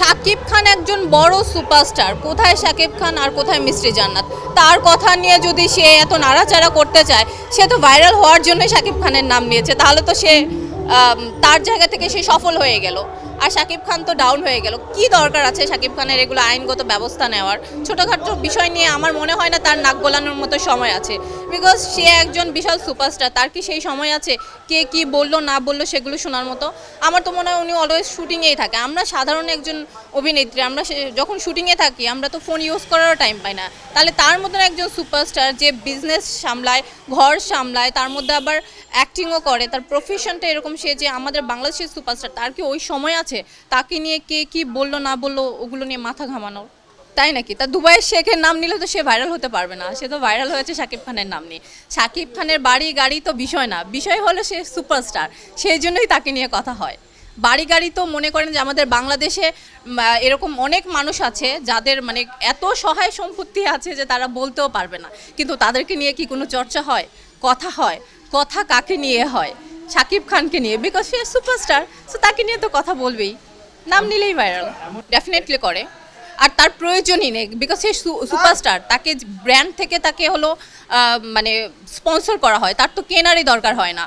শাকিব খান একজন বড় সুপারস্টার। কোথায় শাকিব খান আর কোথায় মিষ্টি জান্নাত? তার কথা নিয়ে যদি সে এত নাড়াচাড়া করতে চায়, সে তো ভাইরাল হওয়ার জন্যই শাকিব খানের নাম নিয়েছে। তাহলে তো সে তার জায়গা থেকে সে সফল হয়ে গেল। আর শাকিব খান তো ডাউন হয়ে গেল। কি দরকার আছে শাকিব খানের এগুলো আইনগত ব্যবস্থা নেওয়ার? ছোটোখাটো বিষয় নিয়ে আমার মনে হয় না তার নাক গলানোর মতো সময় আছে। বিকজ সে একজন বিশাল সুপারস্টার তার কি সেই সময় আছে? কে কি বলল, না বলল সেগুলো শোনার মতো? আমার তো মনে হয় উনি অলওয়েজ শুটিংয়েই থাকে। আমরা সাধারণ একজন অভিনেত্রী, আমরা যখন শুটিংয়ে থাকি, আমরা তো ফোন ইউজ করারও টাইম পাই না। তাহলে তার মতন একজন সুপারস্টার যে বিজনেস সামলায়, ঘর সামলায়, তার মধ্যে আবার অ্যাক্টিংও করে, তার প্রফেশনটা এরকম সে যে আমাদের বাংলাদেশের সুপারস্টার তার কি ওই সময় আছে? তাকে নিয়ে কে কি বলল, না বলল, ওগুলো নিয়ে মাথা ঘামানোর। তাই নাকি? তা দুবাইয়ের শেখের নাম নিলে তো সে ভাইরাল হতে পারবে না। সে তো ভাইরাল হয়েছে শাকিব খানের নাম নিয়ে। শাকিব খানের বাড়ি গাড়ি তো বিষয় না। বিষয় হলো সে সুপারস্টার সেই জন্যই তাকে নিয়ে কথা হয়। বাড়ি গাড়ি তো মনে করেন যে আমাদের বাংলাদেশে এরকম অনেক মানুষ আছে যাদের মানে এত সহায় সম্পত্তি আছে যে তারা বলতেও পারবে না। কিন্তু তাদেরকে নিয়ে কি কোনো চর্চা হয়? কথা হয়। কথা কাকে নিয়ে হয়? শাকিব খানকে নিয়ে বিকজ সে সুপারস্টার সো তাকে নিয়ে তো কথা বলবেই। নাম নিলেই ভাইরাল ডেফিনেটলি করে। আর তার প্রয়োজনই নেই বিকজ সে সুপারস্টার তাকে ব্র্যান্ড থেকে তাকে হলো মানে স্পন্সর করা হয়, তার তো কেনারই দরকার হয় না।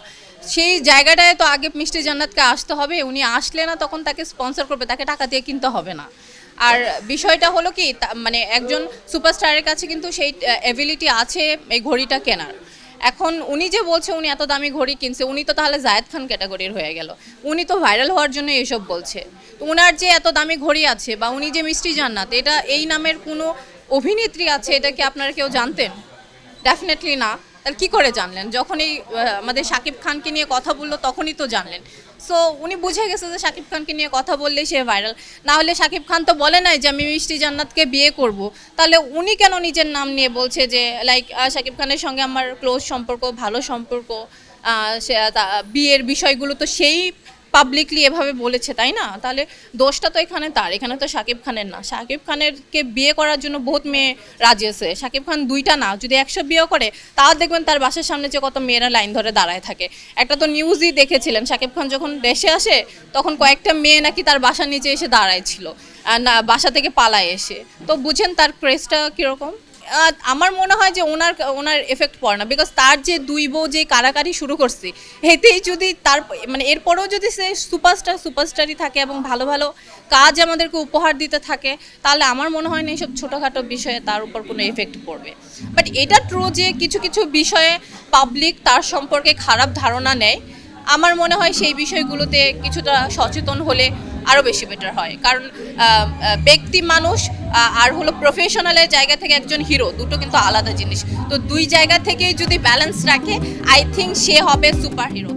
সেই জায়গাটায় তো আগে মিষ্টি জান্নাতকে আসতে হবে, উনি আসলে না তখন তাকে স্পন্সর করবে, তাকে টাকা দিয়ে কিনতে হবে না। আর বিষয়টা হলো কি মানে একজন সুপারস্টারের কাছে কিন্তু সেই অ্যাবিলিটি আছে এই ঘড়িটা কেনার। এখন উনি যে বলছে উনি এত দামি ঘড়ি কিনছে, উনি তো তাহলে জায়েদ খান ক্যাটাগরির হয়ে গেল। উনি তো ভাইরাল হওয়ার জন্য এসব বলছে। তো উনার যে এত দামি ঘড়ি আছে বা উনি যে মিষ্টি জান্নাত, এটা এই নামের কোনো অভিনেত্রী আছে? এটা কি আপনারা কেউ জানতেন? ডেফিনেটলি না। তাহলে কী করে জানলেন? যখনই আমাদের শাকিব খানকে নিয়ে কথা বলল, তখনই তো জানলেন। সো উনি বুঝে গেছে যে শাকিব খানকে নিয়ে কথা বললেই সে ভাইরাল না হলে শাকিব খান তো বলে নাই যে, আমি মিষ্টি জান্নাতকে বিয়ে করব। তাহলে উনি কেন নিজের নাম নিয়ে বলছে যে লাইক শাকিব খানের সঙ্গে আমার ক্লোজ সম্পর্ক, ভালো সম্পর্ক সে বিয়ের বিষয়গুলো তো সেই পাবলিকলি এভাবে বলেছে, তাই না? তাহলে দোষটা তো এখানে তার, এখানে তো শাকিব খানের না। শাকিব খানেরকে বিয়ে করার জন্য বহুত মেয়ে রাজি আছে শাকিব খান দুইটা না, যদি একশো বিয়ে করে, তাও দেখবেন তার বাসার সামনে যে কত মেয়েরা লাইন ধরে দাঁড়ায় থাকে। একটা তো নিউজই দেখেছিলেন শাকিব খান যখন দেশে আসে, তখন কয়েকটা মেয়ে নাকি তার বাসার নিচে এসে দাঁড়ায় ছিল না, বাসা থেকে পালায় এসে। তো বুঝেন তার ক্রেজটা কীরকম? আমার মনে হয় যে ওনার ওনার এফেক্ট পড়ে না বিকজ তার যে দুই বউ যে কারাকারি শুরু করছে, এতেই যদি তার মানে এরপরেও যদি সে সুপারস্টার সুপারস্টারই থাকে এবং ভালো ভালো কাজ আমাদেরকে উপহার দিতে থাকে, তাহলে আমার মনে হয় না এইসব ছোটোখাটো বিষয়ে তার উপর কোনো এফেক্ট পড়বে। বাট এটা ট্রু যে কিছু কিছু বিষয়ে পাবলিক তার সম্পর্কে খারাপ ধারণা নেয়, আমার মনে হয় সেই বিষয়গুলোতে কিছুটা সচেতন হলে আরও বেশি বেটার হয়। কারণ ব্যক্তি মানুষ আর হলো প্রফেশনালের জায়গা থেকে একজন হিরো দুটো কিন্তু আলাদা জিনিস। তো দুই জায়গা থেকেই যদি ব্যালেন্স রাখে আই থিঙ্ক সে হবে সুপার হিরো